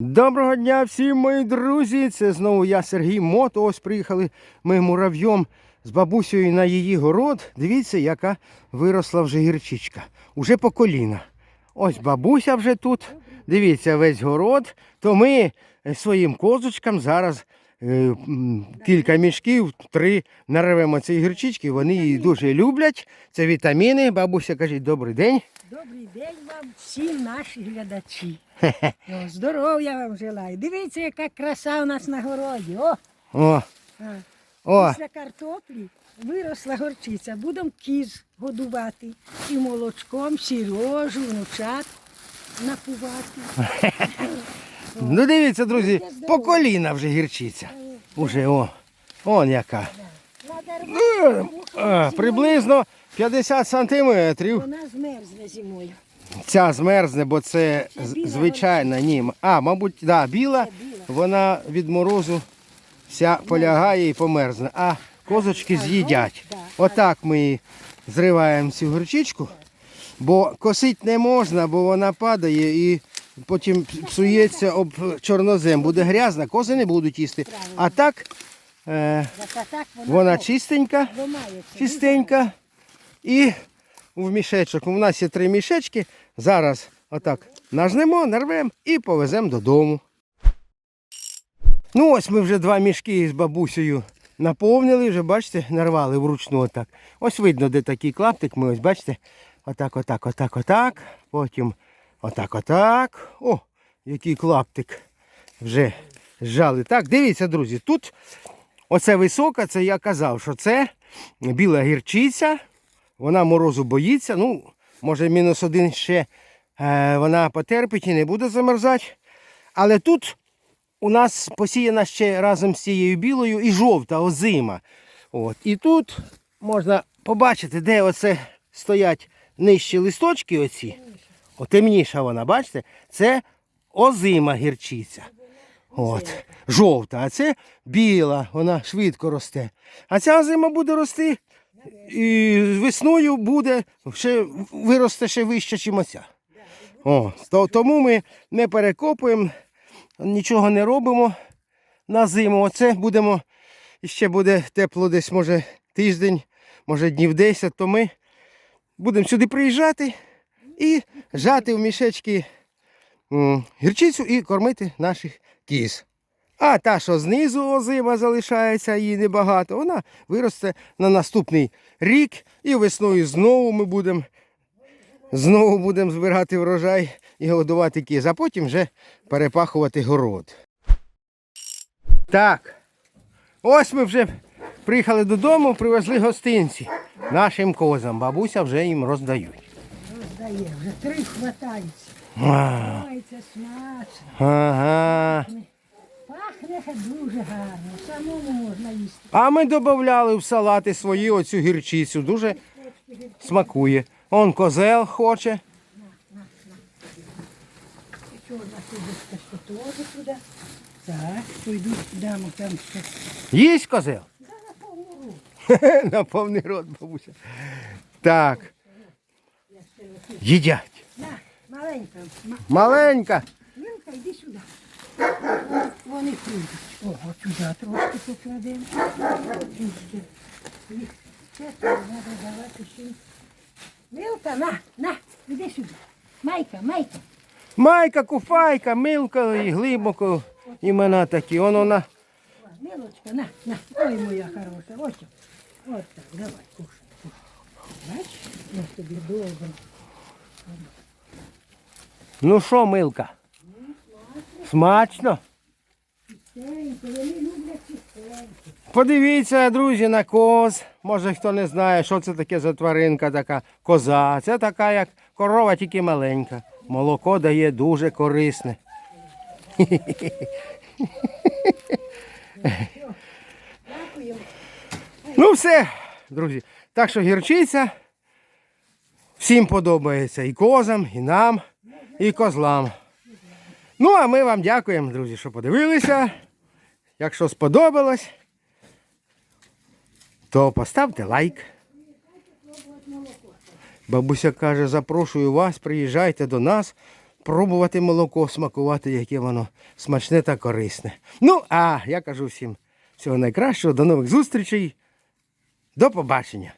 Доброго дня всім мої друзі! Це знову я, Сергій Мото. Ось приїхали ми муравйом з бабусею на її город. Дивіться, яка виросла вже гірчичка. Уже по коліна. Ось бабуся вже тут. Дивіться, весь город. То ми своїм козочкам зараз кілька мішків, три нарвемо цієї гірчички. Вони її дуже люблять. Це вітаміни. Бабуся каже, добрий день. Добрий день вам всім наші глядачі. Здоров'я вам желаю. Дивіться, яка краса у нас на городі. О, О, о. після картоплі виросла горчиця. Будемо кіз годувати і молочком, сірожу, внучат напувати. Ну дивіться, друзі, по коліна вже гірчиця. Уже о. Он яка. А, приблизно 50 сантиметрів. Вона змерзне зимою. Ця змерзне, бо це звичайна. Ні, а, мабуть, да, біла, вона від морозу вся полягає і померзне. А козочки з'їдять. Отак ми її зриваємо цю горчичку, бо косити не можна, бо вона падає і потім псується об чорнозем. Буде грязна, кози не будуть їсти. А так е, вона, чистенька, чистенька. І в мішечок. У нас є три мішечки. Зараз отак нажнемо, нарвемо і повеземо додому. Ну ось ми вже два мішки з бабусею наповнили, вже бачите, нарвали вручну отак. Ось видно, де такий клаптик. Ми ось бачите, отак, отак, отак, отак. Потім отак, отак. О, який клаптик. Вже зжали. Так, дивіться, друзі, тут оце висока, це я казав, що це біла гірчиця. Вона морозу боїться. Ну, може, мінус один ще е, вона потерпить і не буде замерзати. Але тут у нас посіяна ще разом з цією білою і жовта озима. От. І тут можна побачити, де оце стоять нижчі листочки оці. О, темніша вона, бачите? Це озима гірчиця. От. Жовта, а це біла, вона швидко росте. А ця озима буде рости і весною буде ще виросте ще вище, ніж оця. О, то, тому ми не перекопуємо, нічого не робимо на зиму. Оце будемо, ще буде тепло десь, може, тиждень, може днів 10, то ми будемо сюди приїжджати і жати в мішечки гірчицю і кормити наших кіз. А та, що знизу озима залишається, її небагато, вона виросте на наступний рік і весною знову ми будемо знову будемо збирати врожай і годувати кіз, а потім вже перепахувати город. Так, ось ми вже приїхали додому, привезли гостинці нашим козам. Бабуся вже їм роздають. Роздає, вже три хватаються. Це смачно. Ага. Пахне дуже гарно, самому можна їсти. А ми додавали в салати свої оцю гірчицю. Дуже смакує. Он козел хоче. Чорна кубочка, теж туди. Так, пойду дамо там ще. Їсть козел? Да, на повну руку. На повний рот, бабуся. Так. Їдять. На, маленька. Маленька. Мілка, йди сюди. Вони прийдуть. О, от сюди трошки покладемо. Їх четверо треба давати всім. Мілка, на, на, іди сюди. Майка, майка. Майка, куфайка, милка і глибоко. Імена такі. Он вона. О, Мілочка, на, на. Ой, моя хороша. Ось. Ось так, давай, кушай, кушай. Бачиш, я тобі добре. Ну що, милка? Смачно? Подивіться, друзі, на коз. Може хто не знає, що це таке за тваринка така коза. Це така, як корова, тільки маленька. Молоко дає дуже корисне. Ну все, друзі. Так що гірчиця всім подобається. І козам, і нам, і козлам. Ну, а ми вам дякуємо, друзі, що подивилися. Якщо сподобалось, то поставте лайк. Бабуся каже, запрошую вас, приїжджайте до нас, пробувати молоко, смакувати, яке воно смачне та корисне. Ну, а я кажу всім всього найкращого, до нових зустрічей. До побачення.